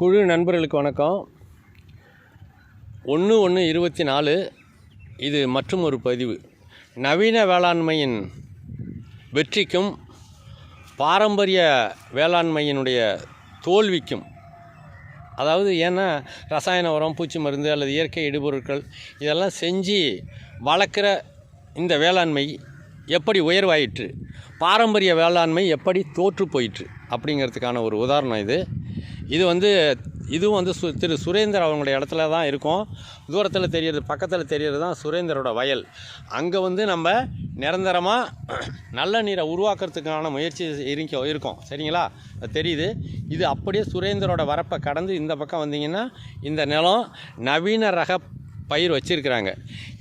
குழு நண்பர்களுக்கு வணக்கம். ஒன்று ஒன்று இருபத்தி நாலு இது மற்றும் ஒரு பதிவு. நவீன வேளாண்மையின் வெற்றிக்கும் பாரம்பரிய வேளாண்மையினுடைய தோல்விக்கும் அதாவது ஏன்னா ரசாயன உரம் பூச்சி மருந்து அல்லது இயற்கை இடுபொருட்கள் இதெல்லாம் செஞ்சு வளர்க்குற இந்த வேளாண்மை எப்படி உயர்வாயிற்று பாரம்பரிய வேளாண்மை எப்படி தோற்று போயிற்று அப்படிங்கிறதுக்கான ஒரு உதாரணம் இது. இது வந்து இதுவும் வந்து சு திரு சுரேந்தர் அவங்களுடைய இடத்துல தான் இருக்கும். தூரத்தில் தெரியறது பக்கத்தில் தெரியறது தான் சுரேந்தரோட வயல். அங்கே வந்து நம்ம நிரந்தரமாக நல்ல நீரை உருவாக்குறதுக்கான முயற்சி இருக்க இருக்கோம். சரிங்களா? தெரியுது. இது அப்படியே சுரேந்தரோட வரப்பை கடந்து இந்த பக்கம் வந்தீங்கன்னா இந்த நிலம் நவீன ரக பயிர் வச்சுருக்கிறாங்க.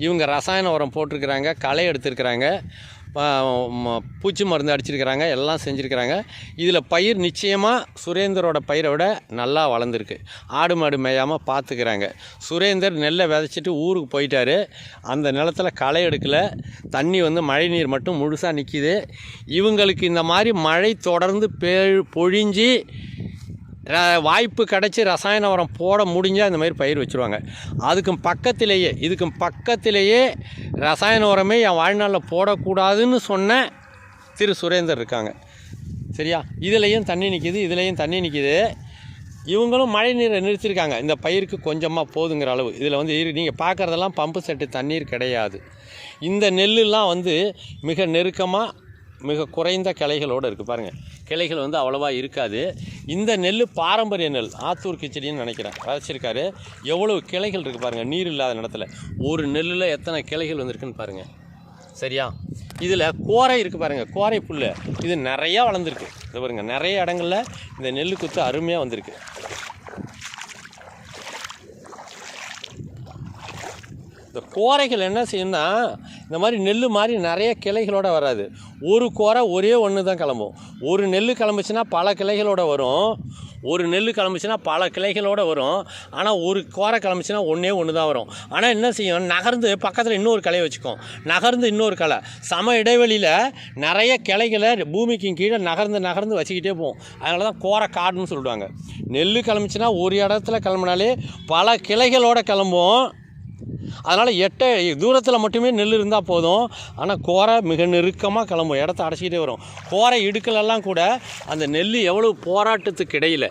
இவங்க ரசாயன உரம் போட்டிருக்கிறாங்க களை எடுத்திருக்கிறாங்க. பூச்சி மருந்து அடிச்சிருக்கிறாங்க எல்லாம் செஞ்சுருக்கிறாங்க. இதில் பயிர் நிச்சயமாக சுரேந்தரோட பயிரை விட நல்லா வளர்ந்துருக்கு. ஆடு மாடு மேயாமல் பார்த்துக்கிறாங்க சுரேந்தர் நெல்லை விதைச்சிட்டு ஊருக்கு போயிட்டார். அந்த நிலத்தில் களை எடுக்கல. தண்ணி வந்து மழை நீர் மட்டும் முழுசாக நிற்கிது இவங்களுக்கு இந்த மாதிரி மழை தொடர்ந்து பே பொழிஞ்சு வாய்ப்பு கிடச்சி ரசாயன உரம் போட முடிஞ்சால் இந்த மாதிரி பயிர் வச்சுருவாங்க. அதுக்கும் பக்கத்திலேயே இதுக்கும் பக்கத்திலேயே ரசாயன உரமே என் வாழ்நாளில் போடக்கூடாதுன்னு சொன்ன திரு சுரேந்தர் இருக்காங்க. சரியா? இதுலேயும் தண்ணி நிற்கிது இதுலேயும் தண்ணி நிற்கிது இவங்களும் மழை நீரை நிறுத்தியிருக்காங்க இந்த பயிருக்கு கொஞ்சமாக போதுங்கிற அளவு. இதில் வந்து நீங்கள் பார்க்குறதெல்லாம் பம்பு செட்டு தண்ணீர் கிடையாது. இந்த நெல்லுலாம் வந்து மிக நெருக்கமாக மிக குறைந்த கிளைகளோடு இருக்குது பாருங்கள் கிளைகள் வந்து அவ்வளோவா இருக்காது. இந்த நெல் பாரம்பரிய நெல் ஆத்தூர் கிச்சடின்னு நினைக்கிறேன். விதைச்சிருக்காரு எவ்வளோ கிளைகள் இருக்குது பாருங்கள் நீர் இல்லாத நிலத்தில். ஒரு நெல்லில் எத்தனை கிளைகள் வந்திருக்குன்னு பாருங்கள் சரியா? இதில் கோரை இருக்குது பாருங்கள் கோரை புல் இது நிறையா வளர்ந்துருக்கு. இது பாருங்கள் நிறைய இடங்கள்ல இந்த நெல் குத்து அருமையாக வந்திருக்கு. இந்த கோரைகள் என்ன செய்யணும்னா இந்த மாதிரி நெல் மாதிரி நிறைய கிளைகளோடு வராது. ஒரு கோரை ஒரே ஒன்று தான் கிளம்பும். ஒரு நெல் கிளம்புச்சுன்னா பல கிளைகளோட வரும். ஒரு நெல் கிளம்புச்சுன்னா பல கிளைகளோட வரும். ஆனால் ஒரு கோரை கிளம்புச்சுன்னா ஒன்றே ஒன்று தான் வரும். ஆனால் என்ன செய்யும்? நகர்ந்து பக்கத்தில் இன்னொரு கிளையை வச்சுக்கும் நகர்ந்து இன்னொரு களை. சம இடைவெளியில் நிறைய கிளைகளை பூமிக்கு கீழே நகர்ந்து நகர்ந்து வச்சுக்கிட்டே போகும் அதனால தான் கோரை காடுன்னு சொல்லுவாங்க. நெல் கிளம்புச்சுன்னா ஒரு இடத்துல கிளம்புனாலே பல கிளைகளோடு கிளம்பும் அதனால் எட்ட தூரத்தில் மட்டுமே நெல் இருந்தால் போதும். ஆனால் கோரை மிக நெருக்கமாக கிளம்பும். இடத்த அடைச்சிக்கிட்டே வரும். கோரை இடுக்கலெல்லாம் கூட அந்த நெல் எவ்வளோ போராட்டத்துக்கு இடையில்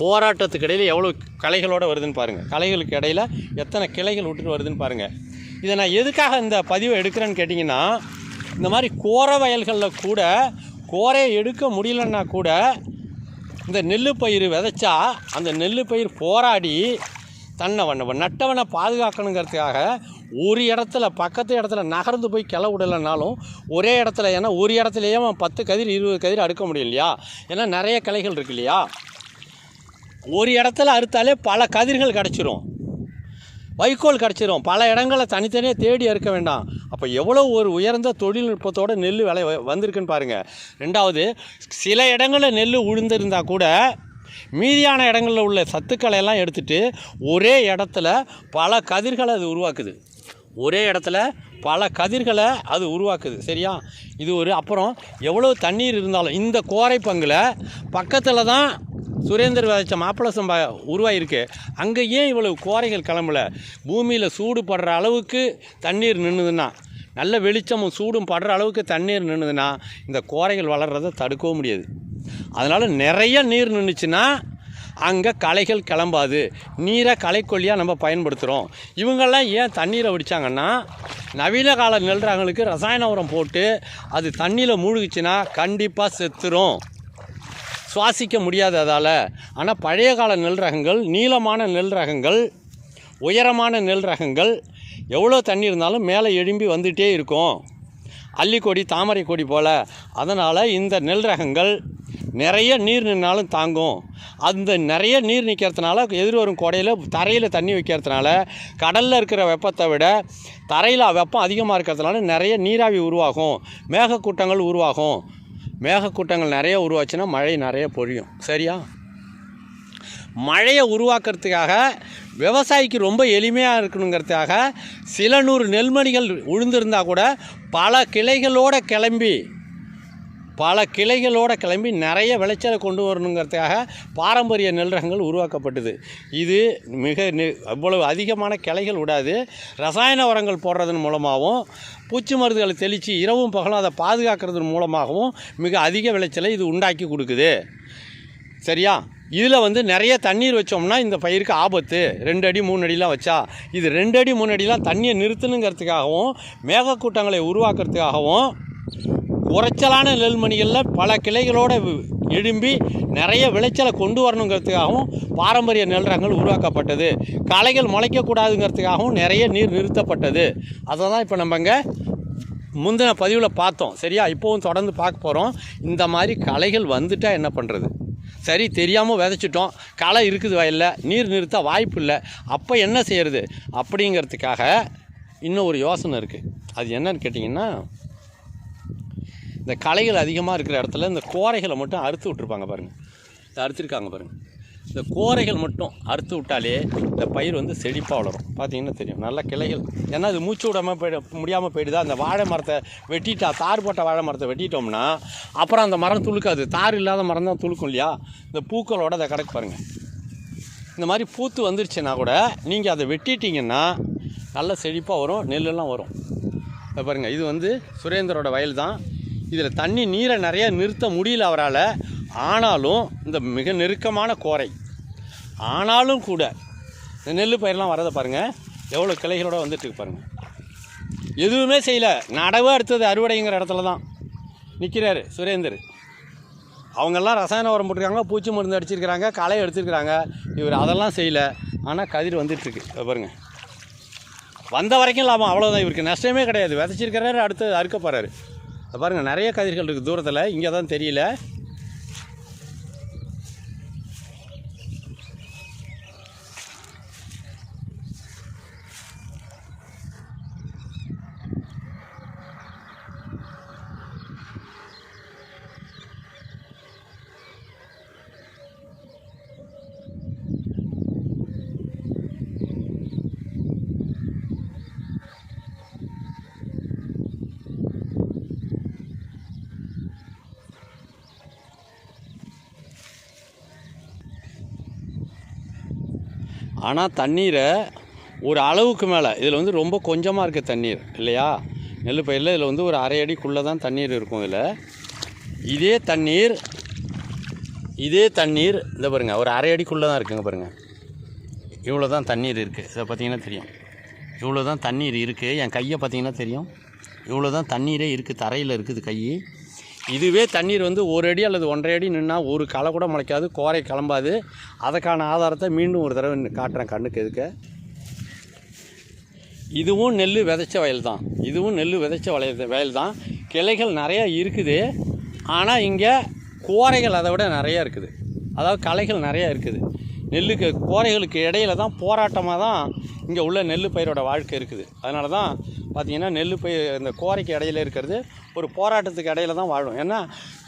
போராட்டத்துக்கு இடையில் எவ்வளோ களைகளோடு வருதுன்னு பாருங்கள் களைகளுக்கு இடையில் எத்தனை கிளைகள் விட்டுட்டு வருதுன்னு பாருங்கள் இதை நான் எதுக்காக இந்த பதிவை எடுக்கிறேன்னு கேட்டிங்கன்னா இந்த மாதிரி கோரை வயல்களில் கூட கோரையை எடுக்க முடியலன்னா கூட இந்த நெல் பயிர் விதைச்சா அந்த நெல் பயிர் போராடி தன்னை நட்டவனை பாதுகாக்கணுங்கிறதுக்காக ஒரு இடத்துல பக்கத்து இடத்துல நகர்ந்து போய் கிள விடலைனாலும் ஒரே இடத்துல ஏன்னா ஒரு இடத்துலையே அவன் பத்து கதிர் இருபது கதிர் அடுக்க முடியும் இல்லையா? ஏன்னா நிறைய கிளைகள் இருக்கு இல்லையா? ஒரு இடத்துல அறுத்தாலே பல கதிர்கள் கிடச்சிரும். வைக்கோல் கிடச்சிரும். பல இடங்களை தனித்தனியாக தேடி அறுக்க வேண்டாம். அப்போ எவ்வளோ ஒரு உயர்ந்த தொழில்நுட்பத்தோட நெல் விலை வந்திருக்குன்னு பாருங்கள் ரெண்டாவது சில இடங்களில் நெல் உழுந்திருந்தால் கூட மீதியான இடங்களில் உள்ள சத்துக்களை எல்லாம் எடுத்துட்டு ஒரே இடத்துல பல கதிர்களை அது உருவாக்குது. ஒரே இடத்துல பல கதிர்களை அது உருவாக்குது. சரியா? இது ஒரு அப்புறம் எவ்வளோ தண்ணீர் இருந்தாலும் இந்த கோரை பங்கில் பக்கத்தில் தான் சுரேந்தர் விதைச்ச மாப்பிள சம்பா உருவாயிருக்கு. அங்கே ஏன் இவ்வளவு கோரைகள் கிளம்பல? பூமியில் சூடு படுற அளவுக்கு தண்ணீர் நின்றுதுன்னா நல்ல வெளிச்சமும் சூடும் படுற அளவுக்கு தண்ணீர் நின்றுதுன்னா இந்த கோரைகள் வளர்கிறத தடுக்கவும் முடியாது. அதனால் நிறைய நீர் நின்றுச்சுன்னா அங்கே களைகள் கிளம்பாது. நீரை களைக்கொல்லியாக நம்ம பயன்படுத்துகிறோம் இவங்கெல்லாம் ஏன் தண்ணீரை வடித்தாங்கன்னா நவீன கால நெல் ரகங்களுக்கு ரசாயன உரம் போட்டு அது தண்ணியில் மூழ்கிச்சுன்னா கண்டிப்பாக செத்துரும். சுவாசிக்க முடியாது அதால். ஆனால் பழைய கால நெல் ரகங்கள் நீளமான நெல் ரகங்கள் உயரமான நெல் ரகங்கள் எவ்வளோ தண்ணி இருந்தாலும் மேலே எழும்பி வந்துகிட்டே இருக்கும். அள்ளிக்கொடி தாமரை கொடி போல். அதனால் இந்த நெல் ரகங்கள் நிறைய நீர் நின்னாலும் தாங்கும். அந்த நிறைய நீர் நிற்கிறதுனால எதிர்வரும் கொடையில் தரையில் தண்ணி வைக்கிறதுனால கடலில் இருக்கிற வெப்பத்தை விட தரையில் வெப்பம் அதிகமாக இருக்கிறதுனால நிறைய நீராவி உருவாகும். மேகக்கூட்டங்கள் உருவாகும். மேகக்கூட்டங்கள் நிறைய உருவாச்சுன்னா மழை நிறைய பொழியும். சரியா? மழையை உருவாக்குறதுக்காக விவசாயிக்கு ரொம்ப எளிமையாக இருக்கணுங்கிறதுக்காக சில நூறு நெல்மணிகள் உழுந்திருந்தால் கூட பல கிளைகளோடு கிளம்பி பல கிளைகளோடு கிளம்பி நிறைய விளைச்சலை கொண்டு வரணுங்கிறதுக்காக பாரம்பரிய நெல் ரகங்கள் உருவாக்கப்பட்டது. இது மிக நெ- அவ்வளவு அதிகமான கிளைகள் விடாது. ரசாயன உரங்கள் போடுறதன் மூலமாகவும் பூச்சி மருந்துகளை தெளித்து இரவும் பகலும் அதை பாதுகாக்கிறதன் மூலமாகவும் மிக அதிக விளைச்சலை இது உண்டாக்கி கொடுக்குது. சரியா? இதில் வந்து நிறைய தண்ணீர் வச்சோம்னா இந்த பயிருக்கு ஆபத்து. ரெண்டு அடி மூணு அடிலாம் வச்சா இது ரெண்டு அடி மூணு அடிலாம் தண்ணியை நிறுத்தணுங்கிறதுக்காகவும் மேகக்கூட்டங்களை உருவாக்குறதுக்காகவும் உரைச்சலான நெல்மணிகளில் பல கிளைகளோடு எழும்பி நிறைய விளைச்சலை கொண்டு வரணுங்கிறதுக்காகவும் பாரம்பரிய நெல் ரகங்கள் உருவாக்கப்பட்டது. களைகள் முளைக்கக்கூடாதுங்கிறதுக்காகவும் நிறைய நீர் நிறுத்தப்பட்டது. அதை தான் இப்போ நம்ம இங்கே முந்தின பதிவில் பார்த்தோம். சரியா? இப்போவும் தொடர்ந்து பார்க்க போகிறோம் இந்த மாதிரி களைகள் வந்துட்டால் என்ன பண்ணுறது சரி தெரியாமல் விதைச்சிட்டோம். களை இருக்குது வயலில். நீர் நிறுத்த வாய்ப்பு இல்லை. அப்போ என்ன செய்கிறது அப்படிங்கிறதுக்காக இன்னும் ஒரு யோசனை இருக்குது அது என்னன்னு கேட்டிங்கன்னா இந்த களைகள் அதிகமாக இருக்கிற இடத்துல இந்த கோரைகளை மட்டும் அறுத்து விட்ருப்பாங்க பாருங்கள் இந்த அறுத்துருக்காங்க பாருங்கள் இந்த கோரைகள் மட்டும் அறுத்து விட்டாலே இந்த பயிர் வந்து செழிப்பாக வளரும். பார்த்தீங்கன்னா தெரியும். நல்ல கிளைகள். ஏன்னா அது மூச்சு விடாமல் போயிட முடியாமல் போயிடுதா? அந்த வாழை மரத்தை வெட்டிட்டா தார் போட்ட வாழை மரத்தை வெட்டிட்டோம்னா அப்புறம் அந்த மரம் துளுக்காது. தார் இல்லாத மரம் தான் துளுக்கும் இல்லையா? இந்த பூக்களோட அதை கிடக்கு பாருங்கள் இந்த மாதிரி பூத்து வந்துருச்சுன்னா கூட நீங்கள் அதை வெட்டிட்டீங்கன்னா நல்ல செழிப்பாக வரும் நெல்லெல்லாம் வரும். இதை பாருங்கள் இது வந்து சுரேந்தரோட வயல் தான் இதில் தண்ணி நீரை நிறைய நிறுத்த முடியல அவரால். ஆனாலும் இந்த மிக நெருக்கமான கோரை ஆனாலும் கூட இந்த நெல் பயிரெலாம் வரதை பாருங்கள் எவ்வளோ கிளைகளோடு வந்துட்டுருக்கு பாருங்கள் எதுவுமே செய்யலை. நடவே அடுத்தது அறுவடைங்கிற இடத்துல தான் நிற்கிறாரு சுரேந்தர். அவங்கெல்லாம் ரசாயன உரம் போட்டிருக்காங்க பூச்சி மருந்து அடிச்சிருக்கிறாங்க களை எடுத்துருக்கிறாங்க. இவர் அதெல்லாம் செய்யலை. ஆனால் கதிர் வந்துட்டுருக்கு பாருங்கள் பாருங்க. வந்த வரைக்கும் லாபம். அவ்வளோதான் இவருக்கு. நஷ்டமே கிடையாது. விதைச்சிருக்கிறாரு அடுத்து அறுக்க போகிறாரு பாருங்கள் நிறைய கதிர்கள் இருக்குது தூரத்தில். இங்கே தான் தெரியல. ஆனால் தண்ணீரை ஒரு அளவுக்கு மேலே இதில் வந்து ரொம்ப கொஞ்சமாக இருக்குது தண்ணீர் இல்லையா? நெல் பயிரில் இதில் வந்து ஒரு அரை அடிக்குள்ளே தான் தண்ணீர் இருக்கும் இதில். இதே தண்ணீர் இதே தண்ணீர் இந்த பாருங்கள் ஒரு அரை அடிக்குள்ளே தான் இருக்குங்க பாருங்கள் இவ்வளோ தான் தண்ணீர் இருக்குது இதை பார்த்தீங்கன்னா தெரியும். இவ்வளோ தான் தண்ணீர் இருக்குது என் கையை பார்த்தீங்கன்னா தெரியும். இவ்வளோ தான் தண்ணீரே இருக்குது தரையில் இருக்குது கை இதுவே தண்ணீர் வந்து ஒரு அடி அல்லது ஒன்றரை அடி நின்னா ஒரு களை கூட முளைக்காது கோரை கிளம்பாது. அதற்கான ஆதாரத்தை மீண்டும் ஒரு தடவை காட்டுறேன் கண்ணுக்கு எதுக்க. இதுவும் நெல் விதைச்ச வயல் தான். இதுவும் நெல் விதைச்ச வயல் வயல் தான். கிளைகள் நிறையா இருக்குது. ஆனால் இங்கே கோரைகள் அதை விட நிறைய இருக்குது. அதாவது களைகள் நிறையா இருக்குது. நெல்லுக்கு கோரைகளுக்கு இடையில தான் போராட்டமாக தான் இங்கே உள்ள நெல் பயிரோட வாழ்க்கை இருக்குது. அதனால தான் பார்த்தீங்கன்னா நெல் பயிர் இந்த கோரைக்கு இடையில இருக்கிறது ஒரு போராட்டத்துக்கு இடையில தான் வாழும். ஏன்னா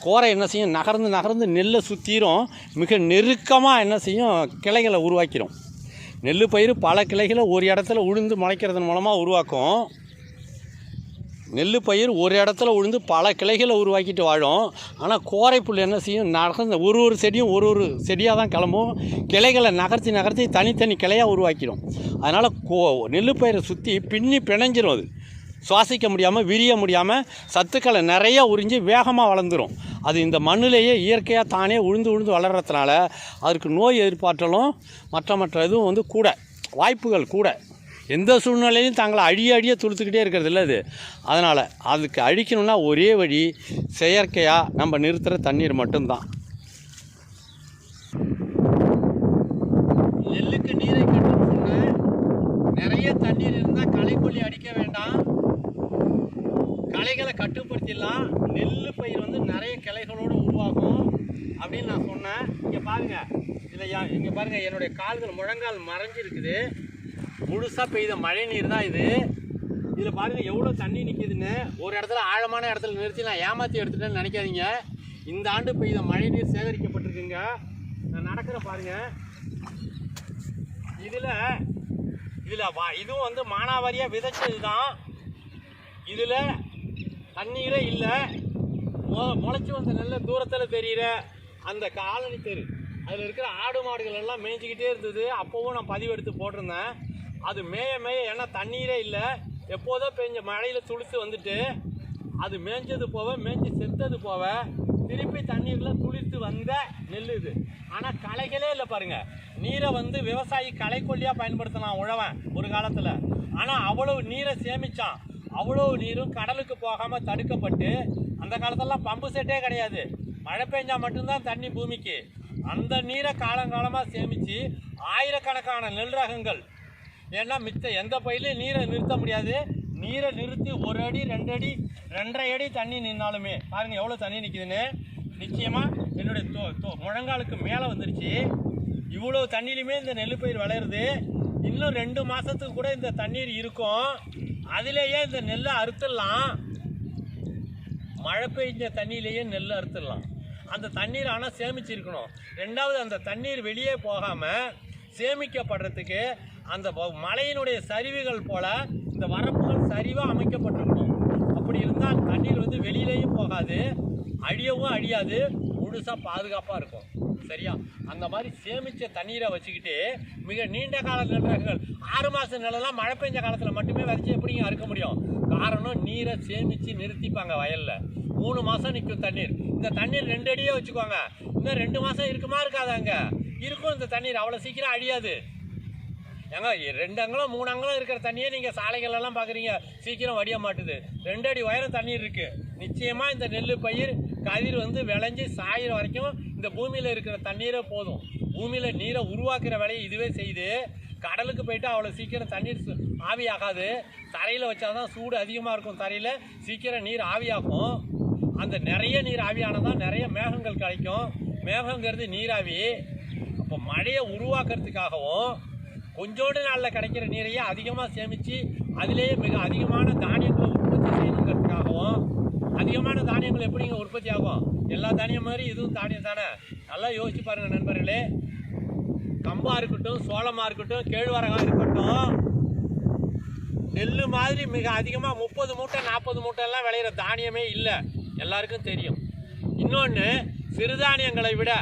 கோரை என்ன செய்யும்? நகர்ந்து நகர்ந்து நெல்லை சுற்றிரும் மிக நெருக்கமாக என்ன செய்யும்? கிளைகளை உருவாக்கிடும் நெல் பயிர் பல கிளைகளை ஒரு இடத்துல உழுந்து முளைக்கிறதன் மூலமாக உருவாக்கும். நெல் பயிர் ஒரு இடத்துல உழுந்து பல கிளைகளை உருவாக்கிட்டு வாழும். ஆனால் கோரைப்புல் என்ன செய்யும்? நடந்த ஒரு ஒரு செடியும் ஒரு ஒரு செடியாக தான் கிளம்பும். கிளைகளை நகர்த்தி நகர்த்தி தனித்தனி கிளையாக உருவாக்கிடும். அதனால் கோ நெல் பயிரை சுற்றி பின்னி பிணைஞ்சிரும் அது. சுவாசிக்க முடியாமல் விரிய முடியாமல் சத்துக்களை நிறைய உறிஞ்சி வேகமாக வளர்ந்துடும் அது இந்த மண்ணிலேயே இயற்கையாக தானே உழுந்து உழுந்து வளர்கிறதுனால அதற்கு நோய் எதிர்பார்த்தலும் மற்ற மற்ற இதுவும் வந்து கூட வாய்ப்புகள் கூட. எந்த சூழ்நிலையிலும் தங்களை அழிய அழிய துளுத்துக்கிட்டே இருக்கிறது இல்லை அது. அதனால் அதுக்கு அழிக்கணும்னா ஒரே வழி செயற்கையாக நம்ம நிறுத்துகிற தண்ணீர் மட்டும்தான். நெல்லுக்கு நீரை கட்டுன்னு சொன்னேன் நிறைய தண்ணீர் இருந்தால் களைக்கொல்லி அடிக்க வேண்டாம். களைகளை கட்டுப்படுத்திடலாம். நெல் பயிர் வந்து நிறைய கிளைகளோடு உருவாகும் அப்படின்னு நான் சொன்னேன். இங்கே பாருங்க. இதில் இங்கே பாருங்கள் என்னுடைய கால்கள் முழங்கால் மறைஞ்சிருக்குது. முழுசாக பெய்த மழை நீர் தான் இது. இதில் பாருங்க எவ்வளோ தண்ணி நிற்கிதுன்னு ஒரு இடத்துல ஆழமான இடத்துல நிறுத்தி நான் ஏமாற்றி எடுத்துட்டேன்னு நினைக்காதீங்க. இந்த ஆண்டு பெய்த மழை நீர் சேகரிக்கப்பட்டிருக்குங்க. நான் நடக்கிறேன் பாருங்க. இதில் இதில் வா இதுவும் வந்து மானாவாரியாக விதைச்சது தான் இதில் தண்ணீரே இல்லை. மொ- முளைச்சு வந்த நல்ல தூரத்தில் தெரிகிற அந்த காலனி தெரு. அதில் இருக்கிற ஆடு மாடுகள் எல்லாம் மேய்ஞ்சிக்கிட்டே இருந்தது. அப்போவும் நான் பதிவு எடுத்து போட்டிருந்தேன். அது மேய மேய ஏன்னா தண்ணீரே இல்லை. எப்போதோ பெஞ்ச மழையில் துளித்து வந்துட்டு அது மேய்ஞ்சது போக மேய்ஞ்சி செத்தது போக திருப்பி தண்ணீரில் துளிர்த்து வந்த நெல் இது. ஆனால் களைகளே இல்லை பாருங்க. நீரை வந்து விவசாயி களைக்கொல்லியாக பயன்படுத்தினான் உழவன் ஒரு காலத்தில். ஆனால் அவ்வளவு நீரை சேமித்தான் அவ்வளோ நீரும் கடலுக்கு போகாமல் தடுக்கப்பட்டு அந்த காலத்தெல்லாம் பம்பு செட்டே கிடையாது. மழை பெஞ்சால் மட்டும்தான் தண்ணி பூமிக்கு. அந்த நீரை காலங்காலமாக சேமித்து ஆயிரக்கணக்கான நெல் ரகங்கள் ஏன்னா மித்த எந்த பயிலையும் நீரை நிறுத்த முடியாது. நீரை நிறுத்தி ஒரு அடி ரெண்டு அடி ரெண்டரை அடி தண்ணி நின்னாலுமே. பாருங்க எவ்வளோ தண்ணி நிற்கிதுன்னு நிச்சயமாக என்னுடைய தோ தோ முழங்காலுக்கு மேலே வந்துருச்சு. இவ்வளோ தண்ணியிலுமே இந்த நெல் பயிர் வளருது. இன்னும் ரெண்டு மாதத்துக்கு கூட இந்த தண்ணீர் இருக்கும். அதிலேயே இந்த நெல்லை அறுத்துடலாம். மழை பெய்ஞ்ச தண்ணியிலேயே நெல் அறுத்துடலாம். அந்த தண்ணீர் ஆனால் சேமிச்சிருக்கணும். ரெண்டாவது அந்த தண்ணீர் வெளியே போகாமல் சேமிக்கப்படுறதுக்கு அந்த மலையினுடைய சரிவுகள் போல இந்த வரப்புகள் சரிவாக அமைக்கப்பட்டிருக்கணும் அப்படி இருந்தால் தண்ணீர் வந்து வெளியிலேயும் போகாது அழியவும் அழியாது முழுசாக பாதுகாப்பாக இருக்கும். சரியா? அந்த மாதிரி சேமித்த தண்ணீரை வச்சுக்கிட்டு மிக நீண்ட கால நிலங்கள் ஆறு மாதம் நிலம்லாம் மழை பெஞ்ச காலத்தில் மட்டுமே விதைச்சி எப்படிங்க அறுக்க முடியும்? காரணம் நீரை சேமித்து நிறுத்திப்பாங்க வயலில். மூணு மாதம் நிற்கும் தண்ணீர். இந்த தண்ணீர் ரெண்டு அடியே வச்சுக்கோங்க. இன்னும் ரெண்டு மாதம் இருக்குமா இருக்காதாங்க? இருக்கும் இந்த தண்ணீர். அவ்வளோ சீக்கிரம் அழியாது. ஏங்க ரெண்டு அங்கலம் மூணு அங்கலம் இருக்கிற தண்ணியே நீங்கள் சாலைகள் எல்லாம் பார்க்குறீங்க சீக்கிரம் வடிய மாட்டுது. ரெண்டு அடி உயரம் தண்ணீர் இருக்குது நிச்சயமாக இந்த நெல் பயிர் கதிர் வந்து விளைஞ்சி சாயிற வரைக்கும் இந்த பூமியில் இருக்கிற தண்ணீரே போதும். பூமியில் நீரை உருவாக்குற வேலையை இதுவே செய்யுது கடலுக்கு போயிட்டு அவ்வளோ சீக்கிரம் தண்ணீர் சு- ஆவியாகாது. தரையில் வச்சாதான் சூடு அதிகமாக இருக்கும் தரையில். சீக்கிரம் நீர் ஆவியாகும். அந்த நிறைய நீர் ஆவியானதான் நிறைய மேகங்கள் கிடைக்கும் மேகங்கிறது நீராவி. அப்போ மழையை உருவாக்குறதுக்காகவும் கொஞ்சோண்டு நாளில் கிடைக்கிற நீரையே அதிகமாக சேமித்து அதிலேயே மிக அதிகமான தானியங்களை உற்பத்தி செய்யணுங்கிறதுக்காகவும் அதிகமான தானியங்கள் எப்படிங்க உற்பத்தி ஆகும்? எல்லா தானியம் மாதிரி இதுவும் தானியம் தானே? நல்லா யோசிச்சு பாருங்கள் நண்பர்களே. கம்பாக இருக்கட்டும் சோளமாக இருக்கட்டும் கேழ்வரகா இருக்கட்டும் நெல் மாதிரி மிக அதிகமாக முப்பது மூட்டை நாற்பது மூட்டைலாம் விளையிற தானியமே இல்லை. எல்லாருக்கும் தெரியும். இன்னொன்று சிறுதானியங்களை விட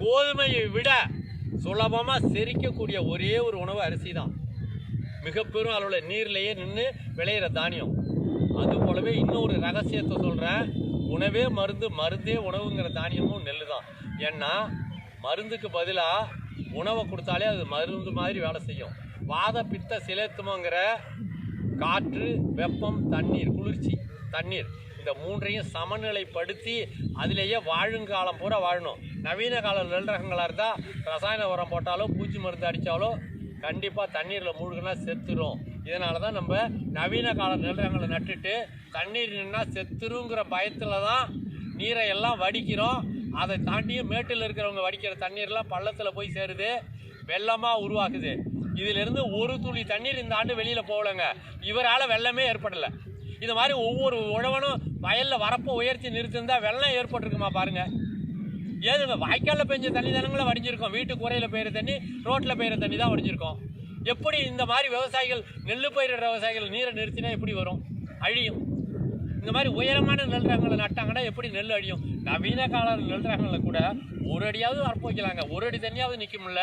கோதுமையை விட சுலபமாக செரிக்கக்கூடிய ஒரே ஒரு உணவு அரிசி தான் மிக பெரும் அளவில் நீர்லேயே நின்று விளையிற தானியம். அது போலவே இன்னொரு ரகசியத்தை சொல்கிறேன் உணவே மருந்து மருந்தே உணவுங்கிற தானியமும் நெல் தான் ஏன்னா மருந்துக்கு பதிலாக உணவை கொடுத்தாலே அது மருந்து மாதிரி வேலை செய்யும். வாத பித்த சிலேத்துமங்கிற காற்று வெப்பம் தண்ணீர் குளிர்ச்சி தண்ணீர். இந்த மூன்றையும் சமநிலைப்படுத்தி அதிலேயே வாழுங்காலம் பூரா வாழணும். நவீன கால நெல் ரகங்களாக இருந்தால் ரசாயன உரம் போட்டாலோ பூச்சி மருந்து அடித்தாலோ கண்டிப்பாக தண்ணீரில் மூழ்கினா செத்துரும். இதனால தான் நம்ம நவீன கால நெல் ரகங்களை நட்டுட்டு தண்ணீர் நின்னா செத்துருங்கிற பயத்தில் தான் நீரை எல்லாம் வடிக்கிறோம். அதை தாண்டியும் மேட்டில் இருக்கிறவங்க வடிக்கிற தண்ணீர்லாம் பள்ளத்தில் போய் சேருது வெள்ளமாக உருவாக்குது. இதிலிருந்து ஒரு துளி தண்ணீர் இந்த ஆண்டு வெளியில் போகலைங்க. இவரால் வெள்ளமே ஏற்படலை. இது மாதிரி ஒவ்வொரு உழவனும் வயலில் வரப்போ உயர்த்தி நிறுத்திருந்தால் வெள்ளம் ஏற்பட்டிருக்குமா பாருங்கள் ஏதுங்க வாய்க்காலில் பெஞ்ச தண்ணி தானங்கள வடிஞ்சிருக்கோம்? வீட்டு குறையில் பெய்கிற தண்ணி ரோட்டில் பெய்கிற தண்ணி தான் வடிஞ்சிருக்கோம். எப்படி இந்த மாதிரி விவசாயிகள் நெல் பயிரிடுற விவசாயிகள் நீரை நிறுத்தினா எப்படி வரும்? அழியும். இந்த மாதிரி உயரமான நெல் ரகங்களை நட்டாங்கன்னா எப்படி நெல் அழியும்? நவீன கால நெல் ரகங்களை கூட ஒரு அடியாவது வரப்பு வைக்கலாங்க. ஒரு அடி தண்ணியாவது நிற்கும்ல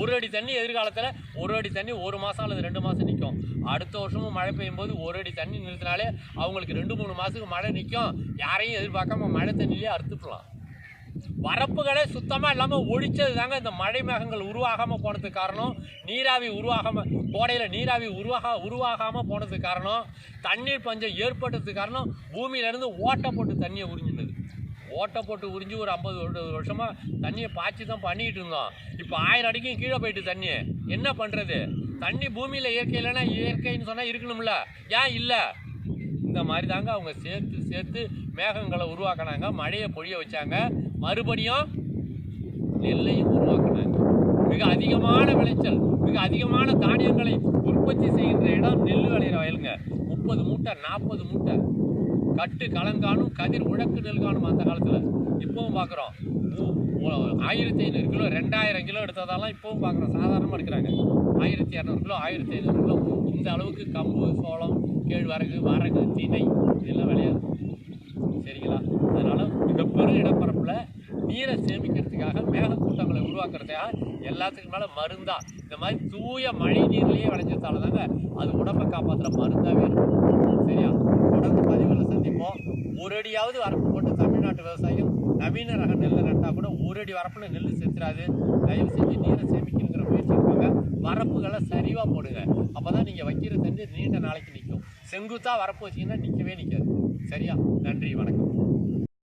ஒரு அடி தண்ணி எதிர்காலத்தில் ஒரு அடி தண்ணி ஒரு மாதம் அல்லது ரெண்டு மாதம் நிற்கும் அடுத்த வருஷமும் மழை பெய்யும் போது ஒரு அடி தண்ணி நிறுத்தினாலே அவங்களுக்கு ரெண்டு மூணு மாதத்துக்கு மழை நிற்கும் யாரையும் எதிர்பார்க்காம மழை தண்ணியிலே அறுத்துக்கலாம். வரப்புகளே சுத்தமாக இல்லாமல் ஒழிச்சது தாங்க இந்த மழை மேகங்கள் உருவாகாமல் போனதுக்கு காரணம். நீராவி உருவாகாமல் கோடையில் நீராவி உருவாக உருவாகாமல் போனதுக்கு காரணம். தண்ணீர் பஞ்சம் ஏற்பட்டதுக்கு காரணம். பூமியிலேருந்து ஓட்டை போட்டு தண்ணியை உறிஞ்சினது. ஓட்டை போட்டு உறிஞ்சி ஒரு ஐம்பது வருஷமாக தண்ணியை பாய்ச்சி தான் பண்ணிகிட்டு இருந்தோம். இப்போ ஆயிரம் அடிக்கும் கீழே போயிட்டு தண்ணி. என்ன பண்ணுறது தண்ணி பூமியில் இயற்கை இல்லைன்னா இயற்கைன்னு சொன்னால் இருக்கணும்ல. ஏன் இல்லை? இந்த மாதிரி தாங்க அவங்க சேர்த்து சேர்த்து மேகங்களை உருவாக்குனாங்க. மழையை பொழிய வச்சாங்க. மறுபடியும் நெல்லையும் உருவாக்கினாங்க. மிக அதிகமான விளைச்சல் மிக அதிகமான தானியங்களை உற்பத்தி செய்கின்ற இடம் நெல் விளையிற வயலுங்க. முப்பது மூட்டை நாற்பது மூட்டை. கட்டு கலங்கானும் கதிர் உழக்கு நெல்கானும் அந்த காலத்தில். இப்போவும் பார்க்குறோம் ஆயிரத்தி ஐநூறு கிலோ ரெண்டாயிரம் கிலோ எடுத்ததெல்லாம் இப்போவும் பார்க்குறோம் சாதாரணமாக எடுக்கிறாங்க. ஆயிரத்தி இரநூறு கிலோ ஆயிரத்தி ஐநூறு கிலோ. இந்த அளவுக்கு கம்பு சோளம் கேழ்வரகு வரகு திணை இதெல்லாம் விளையாது. சரிங்களா? அதனால் இந்த பெரு இடப்பரப்புல நீரை சேமிக்கிறதுக்காக மேகக்கூட்டங்களை உருவாக்குறதுக்காக எல்லாத்துக்கும் மேலே மருந்தா. இந்த மாதிரி தூய மழை நீர்லேயே விளைஞ்சதால தாங்க அது உடம்பை காப்பாற்றுற மருந்தாக இருக்கும் சரியா? தொடர்ந்து பதிவுகளை சந்திப்போம். ஒரு அடியாவது வரப்பு போட்டு தமிழ்நாட்டு விவசாயிகள் நவீன ரக நெல்லை நட்டால் கூட ஒரு அடி வரப்புல நெல் செத்துறாது. தயவு செஞ்சு நீரை சேமிக்கணுங்கிற முயற்சி இருப்பாங்க வரப்புகளை சரிவாக போடுங்க. அப்போ தான் நீங்கள் வைக்கிற தண்ணி நீண்ட நாளைக்கு நிற்கும். செங்குத்தாக வரப்பு வச்சீங்கன்னா நிற்கவே நிற்காது சரியா? நன்றி வணக்கம்.